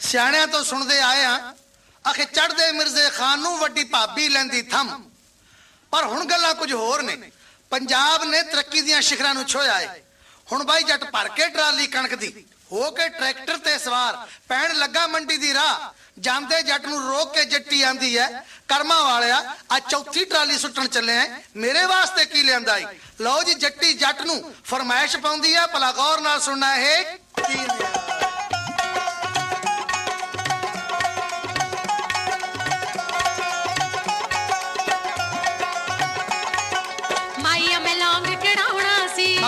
ਸਿਆਣਿਆਂ ਤੋਂ ਸੁਣਦੇ ਆਏ ਆ ਆਖੇ ਚੜਦੇ ਮਿਰਜ਼ੇ ਖਾਨ ਨੂੰ ਵੱਡੀ ਭਾਬੀ ਲੈਂਦੀ ਥੰਮ। ਪਰ ਹੁਣ ਗੱਲਾਂ ਕੁਝ ਹੋਰ ਨੇ। ਪੰਜਾਬ ਨੇ ਤਰੱਕੀ ਦੀਆਂ ਸ਼ਿਖਰਾਂ ਨੂੰ ਛੋਇਆ ਏ। ਹੁਣ ਬਾਈ ਜੱਟ ਭਰ ਕੇ ਟਰਾਲੀ ਕਣਕ ਦੀ। ਹੋ ਕੇ ਟਰੈਕਟਰ ਤੇ ਸਵਾਰ। ਪੈਣ ਲੱਗਾ ਮੰਡੀ ਦੀ ਰਾਹ। ਜਾਂਦੇ ਜੱਟ ਨੂੰ ਰੋਕ ਕੇ ਜੱਟੀ ਆਂਦੀ ਐ। ਕਰਮਾ ਵਾਲਿਆ, ਆ ਚੌਥੀ ਟਰਾਲੀ ਸੁੱਟਣ ਚੱਲੇ ਐ। ਮੇਰੇ ਵਾਸਤੇ ਕੀ ਲਿਆਂਦਾ ਈ? ਲਓ ਜੀ ਜੱਟੀ ਜੱਟ ਨੂੰ ਫਰਮਾਇਸ਼ ਪਾਉਂਦੀ ਐ ਭਲਾ ਗੌਰ ਨਾਲ ਸੁਣਨਾ ਇਹ ਕੀ ਲਿਆ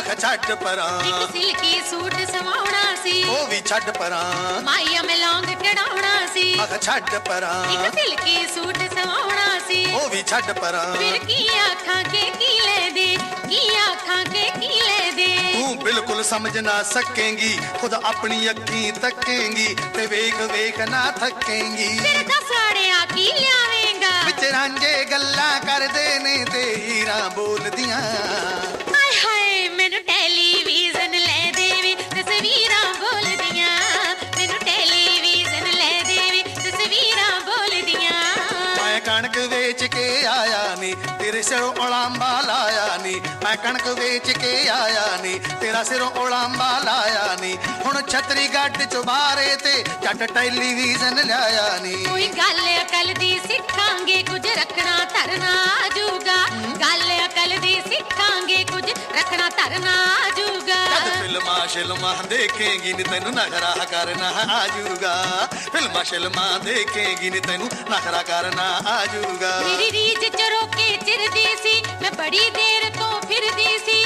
ਮਖ ਛੱਡ ਪਰਾਂ। ਇੱਕ ਸਿਲਕੀ ਸੂਟ ਸਵਾਉਣਾ ਸੀ। ਉਹ ਵੀ ਛੱਡ ਪਰਾਂ। ਮਾਈਆ ਮੈਂ ਲੌਂਗ ਕਢਾਉਣਾ ਸੀ। ਮਖ ਛੱਡ ਪਰਾਂ। ਇੱਕ ਸਿਲਕੀ ਸੂਟ ਸਵਾਉਣਾ ਸੀ। ਉਹ ਵੀ ਛੱਡ ਪਰਾਂ। ਫਿਰ ਕੀ ਆਖਾਂ ਕੇ ਕੀ ਲੈ ਦੇ? ਕੀ ਆਖਾਂ ਕੇ ਕੀ ਲੈ ਦੇ? ਤੂੰ ਬਿਲਕੁਲ ਸਮਝ ਨਾ ਸਕੇਂਗੀ। ਖੁਦ ਆਪਣੀ ਅੱਖੀਂ ਤੱਕੇਂਗੀ। ਤੇ ਵੇਖ ਵੇਖ ਨਾ ਥੱਕੇਂਗੀ। ਫਿਰ ਦੱਸੜਿਆ ਕੀ ਲਿਆਵੇਂਗਾ? ਵਿੱਚ ਰਾਂਝੇ ਗੱਲਾਂ ਕਰਦੇ ਨੇ ਤੇ ਹੀਰਾਂ ਬੋਲਦੀਆਂ। ਆਇਆ ਨੀ ਤੇਰੇ ਸਿਰੋਂ ਉਲਾਂਬਾ ਲਾਇਆ ਨੀ ਮੈਂ ਕਣਕ ਵੇਚ ਕੇ ਆਇਆ ਨੀ ਤੇਰਾ ਸਿਰੋਂ ਉਲਾਂਬਾ ਲਾਇਆ ਨੀ। ਹੁਣ ਛਤਰੀ ਗੱਡ ਚੁਬਾਰੇ ਤੇ ਜੱਟ ਟੈਲੀਵਿਜ਼ਨ ਲਿਆਇਆ ਨੀ। ਕੋਈ ਗੱਲ ਅਕਲ ਦੀ ਸਿੱਖਾਂਗੇ ਕੁਝ ਰੱਖਣਾ ਧਰਨਾ ਆਜੂਗਾ। ਗੱਲ ਅਕਲ ਦੀ ਸਿੱਖਾਂਗੇ ਕੁਝ ਰੱਖਣਾ ਧਰਨਾ ਆਜੂਗਾ। ਜਦ ਫਿਲਮਾਂ ਸ਼ਿਲਮਾਂ ਦੇਖੇਂਗੀ ਨੀ ਤੈਨੂੰ ਨਖਰਾ ਕਰਨਾ ਆਜੂਗਾ। ਫਿਲਮਾਂ ਸ਼ਿਲਮਾਂ ਦੇਖੇਂਗੀ ਨੀ ਤੈਨੂੰ ਨਖਰਾ ਕਰਨਾ ਆਜੂਗਾ। ਬੜੀ ਦੇਰ ਤੋਂ ਫਿਰਦੀ ਸੀ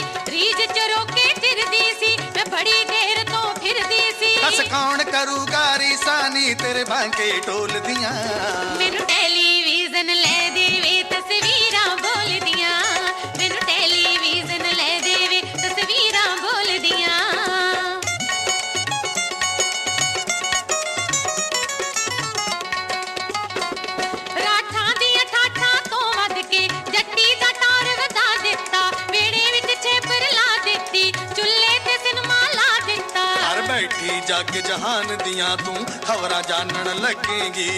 ਚਰੋਕੇ ਮੈਂ ਬੜੀ ਦੇਰ ਤੋਂ ਫਿਰਦੀ ਸੀ। ਦੱਸ ਕੌਣ ਕਰੂਗਾ ਰੀਸਾਨੀ ਤੇਰੇ ਬਾਂਕੇ ਢੋਲਦੀਆਂ ਮੈਨੂੰ ਟੈਲੀਵਿਜ਼ਨ ਲੈ ਦੇਵੇ ਤਸਵੀਰਾਂ ਬੈਠੀ ਜੱਗ ਜਹਾਨ ਦੀਆਂ ਤੂੰ ਖਬਰਾਂ ਜਾਣਨ ਲੱਗੇਗੀ?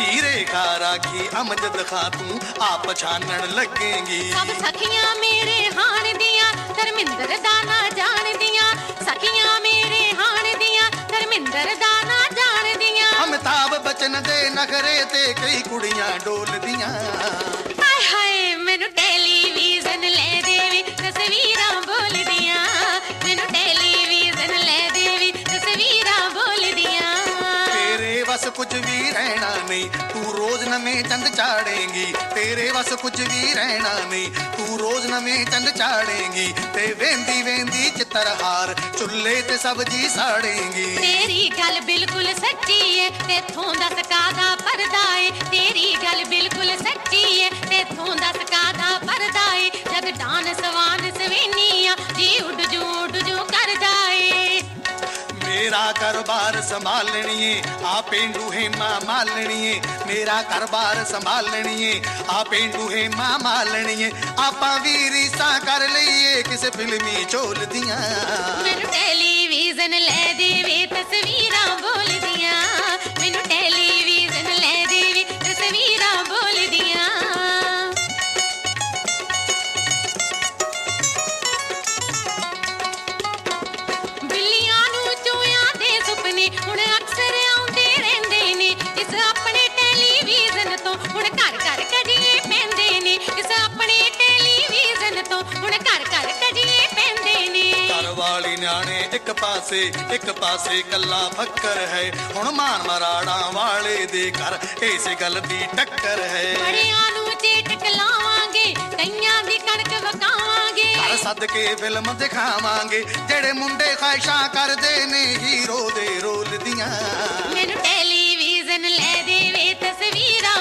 ਹੀਰੇ ਖਾਰਾ ਕੀ ਅਮਜਦ ਖਾਂ ਤੂੰ ਆਪ ਪਛਾਣਨ ਲੱਗੇਗੀ? ਸਭ ਸਖੀਆਂ ਮੇਰੇ ਹਾਣ ਦੀਆਂ ਧਰਮਿੰਦਰ ਦਾ ਨਾ ਜਾਣਦੀਆਂ ਸਖੀਆਂ ਮੇਰੇ ਹਾਣ ਦੀਆਂ ਧਰਮਿੰਦਰ ਦਾ ਨਾ ਜਾਣਦੀਆਂ ਅਮਿਤਾਭ ਬਚਨ ਦੇ ਨਖਰੇ ਤੇ ਕਈ ਕੁੜੀਆਂ ਡੋਲਦੀਆਂ। ਨਹੀਂ ਤੂੰ ਰੋਜ਼ ਨਵੇਂ ਚੰਦ ਚਾੜੇਂਗੀ, ਤੇਰੇ ਵਸ ਕੁਝ ਵੀ ਰਹਿਣਾ ਨਹੀਂ। ਤੂੰ ਰੋਜ਼ ਨਵੇਂ ਚੰਦ ਚਾੜੇਂਗੀ, ਤੇ ਵੇਂਦੀ ਵੇਂਦੀ ਚਿੱਤਰਹਾਰ, ਚੁੱਲ੍ਹੇ ਤੇ ਸਬਜੀ ਸਾੜੇਂਗੀ। ਤੇਰੀ ਗੱਲ ਬਿਲਕੁਲ ਸੱਚੀ ਏ ਤੇਥੋਂ ਦੱਸ ਕਾਦਾ ਪਰਦਾ ਏ। ਤੇਰੀ ਗੱਲ ਬਿਲਕੁਲ ਸੱਚੀ ਏ ਤੇਥੋਂ ਦੱਸ कारोबार संभालणिए आपेंडू है माँ मालणिए मेरा है संभालणिए पेंडू है मालनी है आपा वीरी सा कर लिए किसे फिल्मी चोल दिया। ਪਾਸੇ ਇੱਕ ਪਾਸੇ ਕੱਲਾ ਫੱਕਰ ਹੈ। ਹੁਣ ਮਾਨ ਮਰਾੜਾ ਵਾਲੇ ਦੇ ਘਰ ਇਸ ਗੱਲ ਦੀ ਟੱਕਰ ਹੈ। ਬੜਿਆਂ ਨੂੰ ਚੇਟਕ ਲਾਵਾਂਗੇ ਕਈਆਂ ਦੀ ਕਣਕ ਵਕਾਵਾਂਗੇ। ਘਰ ਸੱਦ ਕੇ ਫਿਲਮ ਦਿਖਾਵਾਂਗੇ ਜਿਹੜੇ ਮੁੰਡੇ ਖਾਇਸ਼ਾਂ ਕਰਦੇ ਨੇ ਹੀਰੋ ਦੇ ਰੋਲ ਦੀਆਂ। ਮੈਨੂੰ ਟੈਲੀਵਿਜ਼ਨ ਲੈ ਦੇਵੇ ਤਸਵੀਰਾਂ।